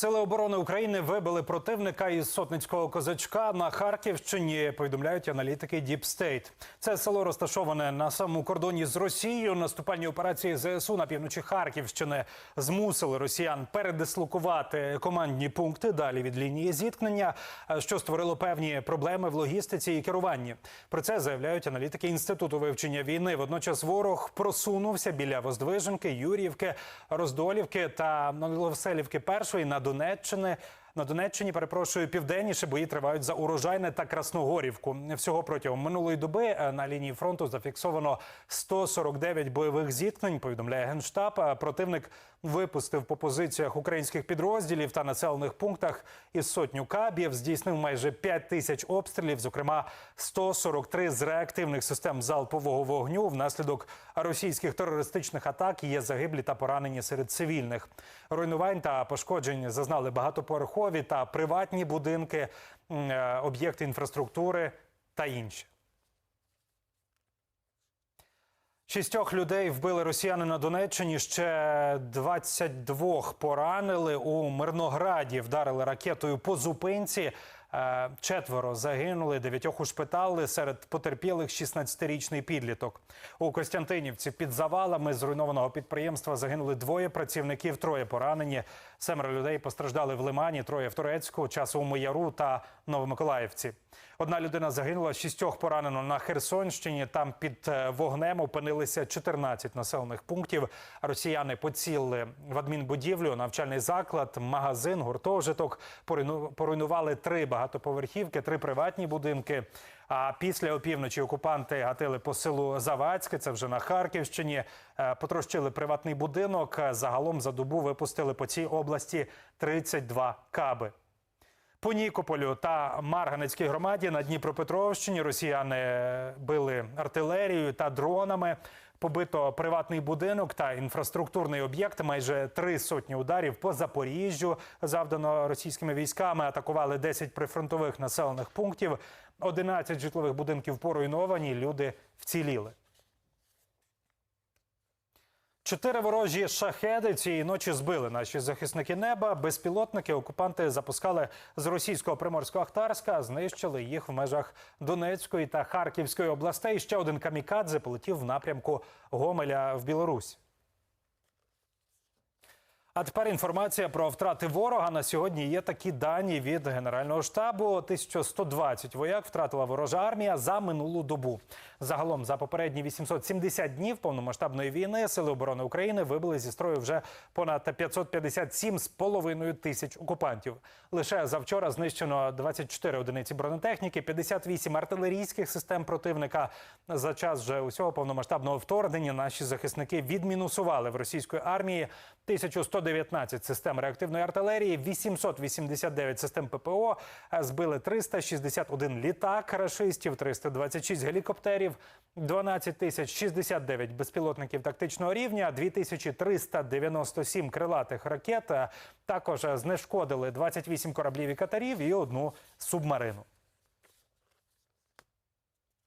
Сили оборони України вибили противника із сотницького козачка на Харківщині. Повідомляють аналітики State. Це село розташоване на самому кордоні з Росією. Наступальні операції ЗСУ на півночі Харківщини змусили росіян передислокувати командні пункти далі від лінії зіткнення, що створило певні проблеми в логістиці і керуванні. Про це заявляють аналітики інституту вивчення війни. Водночас ворог просунувся біля Воздвиженки, Юріївки, Роздолівки та Новоселівки першої на Донеччини. На Донеччині, перепрошую, південніше бої тривають за урожайне та Красногорівку. Всього протягом минулої доби е, на лінії фронту зафіксовано 149 бойових зіткнень. Повідомляє генштаб. Противник випустив по позиціях українських підрозділів та населених пунктах із сотню кабів. Здійснив майже 5 тисяч обстрілів, зокрема 143 з реактивних систем залпового вогню. Внаслідок російських терористичних атак є загиблі та поранені серед цивільних. Руйнувань та пошкоджень зазнали багатоповерхові та приватні будинки, е, об'єкти інфраструктури та інші. Шістьох людей вбили росіяни на Донеччині. Ще 22 поранили у Мирнограді. Вдарили ракетою по зупинці. Е, Четверо загинули, дев'ятьох ушпитали. Серед потерпілих 16-річний підліток. У Костянтинівці під завалами зруйнованого підприємства загинули двоє працівників, троє поранені. Семеро людей постраждали в Лимані, троє в Турецьку, Часовому Яру та Новомиколаївці. Одна людина загинула, шістьох поранено на Херсонщині. Там під е, вогнем опинилися 14 населених пунктів. Росіяни поцілили в адмінбудівлю, навчальний заклад, магазин, гуртожиток. Поруйну- Поруйнували три багатоповерхівки, три приватні будинки. А після опівночі окупанти гатили по селу Завадське, це вже на Харківщині. Е, Потрощили приватний будинок. Загалом за добу випустили по цій області 32 каби. По Нікополю та Марганецькій громаді на Дніпропетровщині росіяни били артилерією та дронами. Побито приватний будинок та інфраструктурний об'єкт. Майже три сотні ударів по Запоріжжю завдано російськими військами. Атакували 10 прифронтових населених пунктів. 11 житлових будинків поруйновані. Люди вціліли. Чотири ворожі шахеди цієї ночі збили наші захисники неба. Безпілотники окупанти запускали з російського приморського Ахтарська, знищили їх в межах Донецької та Харківської областей. Ще один камікадзе полетів в напрямку Гомеля в Білорусь. А тепер інформація про втрати ворога. На сьогодні є такі дані від Генерального штабу. 1120 вояк втратила ворожа армія за минулу добу. Загалом за попередні 870 днів повномасштабної війни сили оборони України вибили зі строю вже понад 557 з половиною тисяч окупантів. Лише завчора знищено 24 одиниці бронетехніки, 58 артилерійських систем противника. За час вже усього повномасштабного вторгнення наші захисники відмінусували в російської армії 1119 систем реактивної артилерії, 889 систем ППО, збили 361 літак рашистів, 326 гелікоптерів, 12 тисяч 69 безпілотників тактичного рівня, 2397 крилатих ракет. Також знешкодили 28 кораблів і катерів і одну субмарину.